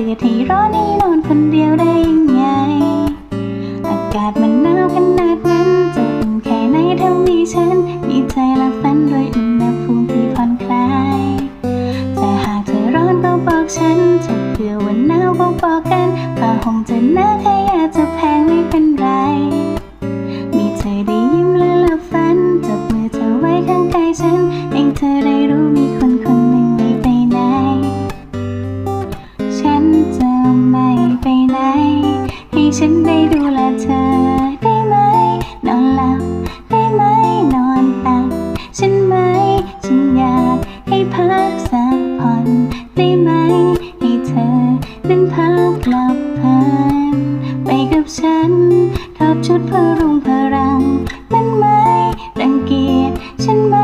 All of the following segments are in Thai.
ดือดให้ร้อนให้นอนคนเดียวได้ยังไง อากาศมันหนาวขนาดนั้นจะอุ่นแค่ไหนถ้ามีฉัน มีใจและฝันด้วยอุณหภูมิที่ผ่อนคลาย แต่หากเธอร้อนก็บอกฉัน จะเผื่อวันหนาวก็บอกกันผ้าห่มจะหนาขยะจะแพ้ รัง มันไหมรังเกียจฉันไหม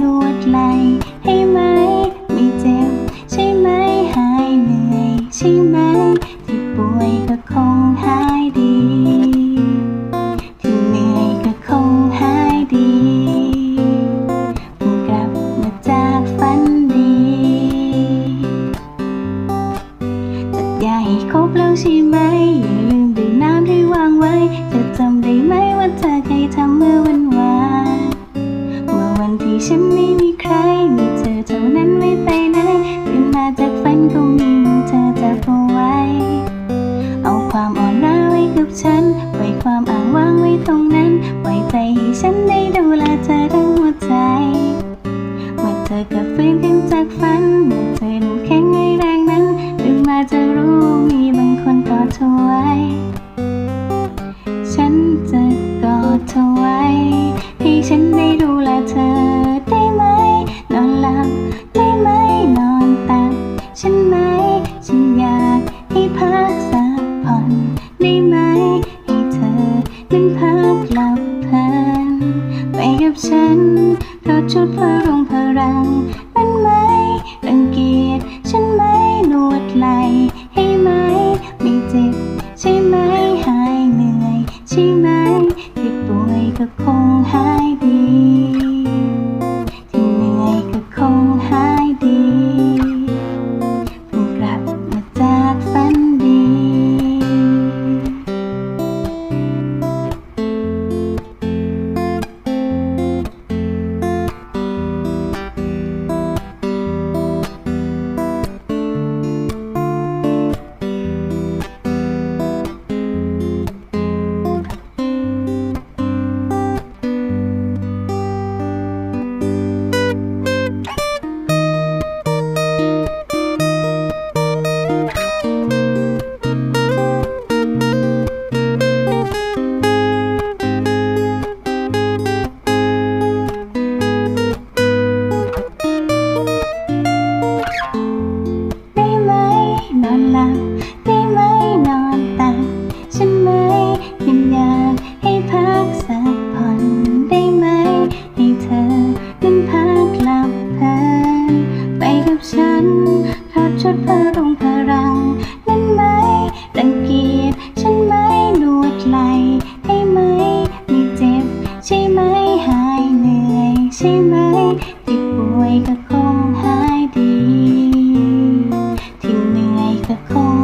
นวดไหลให้ไหมไม่เจ็บ ใช่ไหมหายเหนื่อย ใช่ไหมที่ป่วยก็คงหายดี ที่เหนื่อยก็คงหายดีเพิ่งกลับมาจากฝันดีจัดยาให้ครบแล้วใช่ไหม ทำเมื่อวันวานเมื่อวันที่ฉันไม่มีใคร มีเธอเท่านั้นไม่ไปไหนตื่นมาจากฝันก็มีมือเธอจับเอาไว้ เอาความอ่อนร้าไว้กับฉันไว้ความอ้างว้างไว้ตรงนั้นไว้ใจให้ฉันได้ดูแลเธอทั้งหัวใจ เมื่อเธอกลับฟื้นขึ้นจากฝันเมื่อเธอน้ำแข็งไว้แรงนั้นตื่นมาจะรู้มีบางคนกอดเธอไว้ ดชุดเพื่อรุ่งพรังนั้นไหมรังเกียจฉันไหมนวดไหลให้ไหมไม่เจ็บใช่ไหมหายเหนื่อยใช่ไหมที่ป่วยก็คงหาย ชุดพรอรงพรัง นั้นไหมดังเกียจฉันไหมนวดไหลได้ไหมไม่เจ็บ ใช่ไหมหายเหนื่อย ใช่ไหมที่ป่วยก็คงหายดี ที่เหนื่อยก็คง